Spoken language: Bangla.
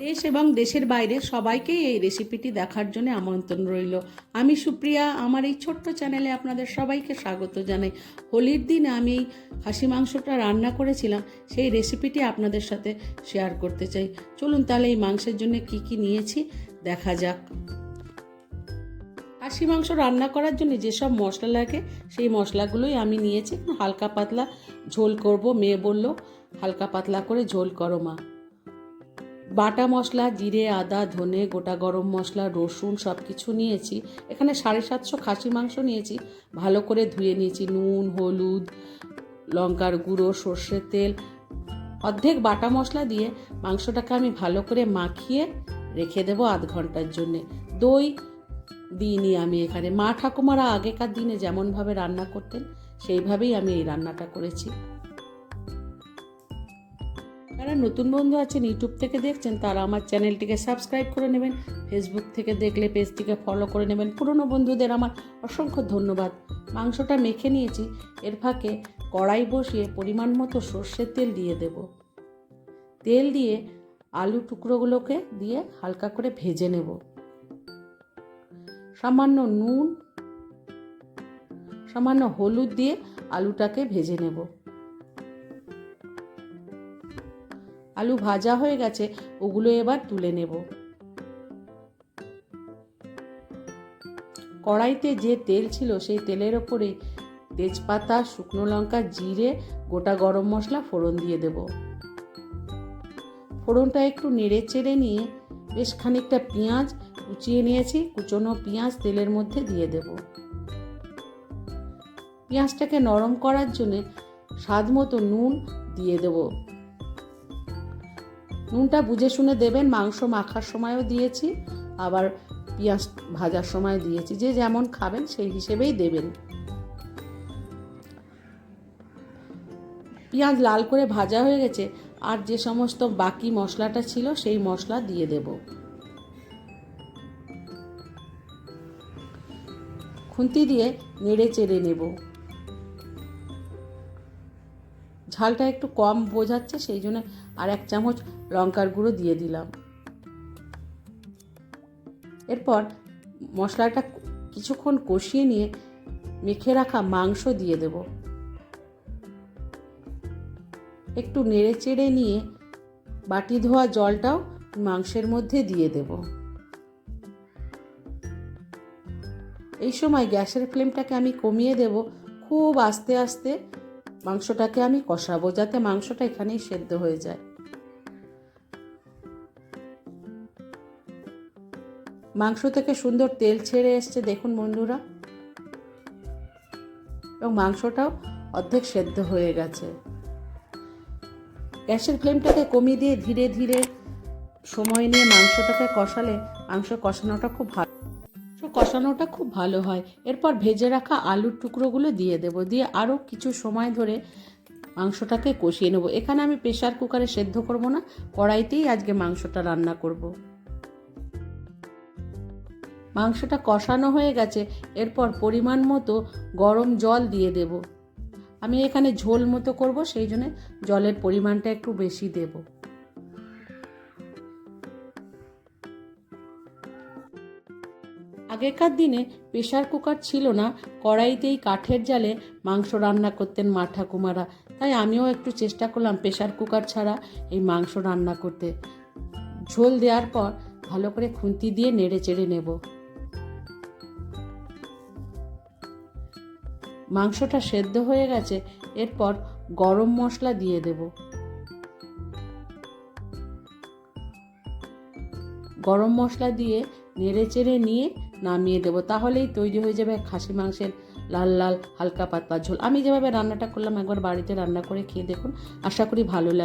দেশ এবং দেশের বাইরে সবাইকেই এই রেসিপিটি দেখার জন্য আমন্ত্রণ রইল। আমি সুপ্রিয়া, আমার এই ছোট্ট চ্যানেলে আপনাদের সবাইকে স্বাগত জানাই। হোলির দিনে আমি এই খাসি মাংসটা রান্না করেছিলাম, সেই রেসিপিটি আপনাদের সাথে শেয়ার করতে চাই। চলুন তাহলে এই মাংসের জন্য কি কি নিয়েছি, দেখা যাক। খাসি মাংস রান্না করার জন্য যেসব মশলা লাগে, সেই মশলাগুলোই আমি নিয়েছি। হালকা পাতলা ঝোল করব, মেয়ে বলল, হালকা পাতলা করে ঝোল করো মা। বাটা মশলা, জিরে, আদা, ধনে, গোটা গরম মশলা, রসুন সব কিছু নিয়েছি। এখানে সাড়ে সাতশো খাসি মাংস নিয়েছি। ভালো করে ধুয়ে নিয়েছি নুন, হলুদ, লঙ্কার গুঁড়ো, সর্ষের তেল। অর্ধেক বাটা মশলা দিয়ে মাংসটাকে আমি ভালো করে মাখিয়ে রেখে দেবো আধ ঘণ্টার জন্যে। দই দিইনি আমি এখানে। মা ঠাকুমারা আগেকার দিনে যেমনভাবে রান্না করতেন, সেইভাবেই আমি এই রান্নাটা করেছি। যারা নতুন বন্ধু আছেন, ইউটিউব থেকে দেখছেন, তারা আমার চ্যানেলটিকে সাবস্ক্রাইব করে নেবেন ফেসবুক থেকে দেখলে পেজটিকে ফলো করে নেবেন। পুরনো বন্ধুদের আমার অসংখ্য ধন্যবাদ। মাংসটা মেখে নিয়েছি, এর ফাঁকে কড়াই বসিয়ে পরিমাণ মতো সর্ষের তেল দিয়ে দেব। তেল দিয়ে আলু টুকরোগুলোকে দিয়ে হালকা করে ভেজে নেব। সামান্য নুন, সামান্য হলুদ দিয়ে আলুটাকে ভেজে নেব। আলু ভাজা হয়ে গেছে, ওগুলো এবার তুলে নেব। কড়াইতে যে তেল ছিল, সেই তেলের ওপরে তেজপাতা, শুকনো লঙ্কা, জিরে, গোটা গরম মশলা, ফোড়ন দিয়ে দেব। ফোড়নটা একটু নেড়ে চেড়ে নিয়ে বেশ খানিকটা পেঁয়াজ কুচিয়ে নিয়েছি, কুচনো পেঁয়াজ তেলের মধ্যে দিয়ে দেব। পেঁয়াজটাকে নরম করার জন্যে স্বাদ মতো নুন দিয়ে দেবো। নুনটা বুঝে শুনে দেবেন, মাংস মাখার সময়ও দিয়েছি, আবার পেঁয়াজ ভাজার সময় দিয়েছি। যে যেমন খাবেন সেই হিসেবেই দেবেন। পেঁয়াজ লাল করে ভাজা হয়ে গেছে, আর যে সমস্ত বাকি মশলাটা ছিল সেই মশলা দিয়ে দেব। খুন্তি দিয়ে নেড়ে চেড়ে নেব। ঝালটা একটু কম বোঝাচ্ছে, সেই জন্য আর এক চামচ লঙ্কার গুঁড়ো দিয়ে দিলাম। এরপর মশলাটা কিছুক্ষণ কষিয়ে নিয়ে মেখে রাখা মাংস দিয়ে দেব। একটু নেড়ে চেড়ে নিয়ে বাটি ধোয়া জলটাও মাংসের মধ্যে দিয়ে দেব। এই সময় গ্যাসের ফ্লেমটাকে আমি কমিয়ে দেব, খুব আস্তে আস্তে মাংসটাকে আমি কষাবো যাতে মাংসটা এখানেই সেদ্ধ হয়ে যায়। মাংস থেকে সুন্দর তেল ছেড়ে এসছে, দেখুন বন্ধুরা। এবং মাংসটাও অর্ধেক সেদ্ধ হয়ে গেছে। গ্যাসের ফ্লেমটাকে কমিয়ে দিয়ে ধীরে ধীরে সময় নিয়ে মাংসটাকে কষালে মাংস কষানোটা খুব ভালো। কষানোটা খুব ভালো হয়। এরপর ভেজে রাখা আলুর টুকরোগুলো দিয়ে দেবো। দিয়ে আরও কিছু সময় ধরে মাংসটাকে কষিয়ে নেব। এখানে আমি প্রেশার কুকারে সেদ্ধ করব না, কড়াইতেই আজকে মাংসটা রান্না করব। মাংসটা কষানো হয়ে গেছে, এরপর পরিমাণ মতো গরম জল দিয়ে দেব। আমি এখানে ঝোল মতো করব, সেই জন্য জলের পরিমাণটা একটু বেশি দেবো। আগেকার দিনে প্রেশার কুকার ছিল না, কড়াইতেই কাঠের জালে মাংস রান্না করতেন মা ঠাকুমারা। তাই আমিও একটু চেষ্টা করলাম প্রেশার কুকার ছাড়া এই মাংস রান্না করতে। ঝোল দেওয়ার পর ভালো করে খুন্তি দিয়ে নেড়ে চেড়ে নেব। মাংসটা সেদ্ধ হয়ে গেছে, এরপর গরম মশলা দিয়ে দেব। গরম মশলা দিয়ে নেড়ে চেড়ে নিয়ে নামিয়ে দেবো। তাহলেই তৈরি হয়ে যাবে খাসি মাংসের লাল লাল হালকা পাতলা ঝোল। আমি যেভাবে রান্নাটা করলাম, একবার বাড়িতে রান্না করে খেয়ে দেখুন। আশা করি ভালো লাগে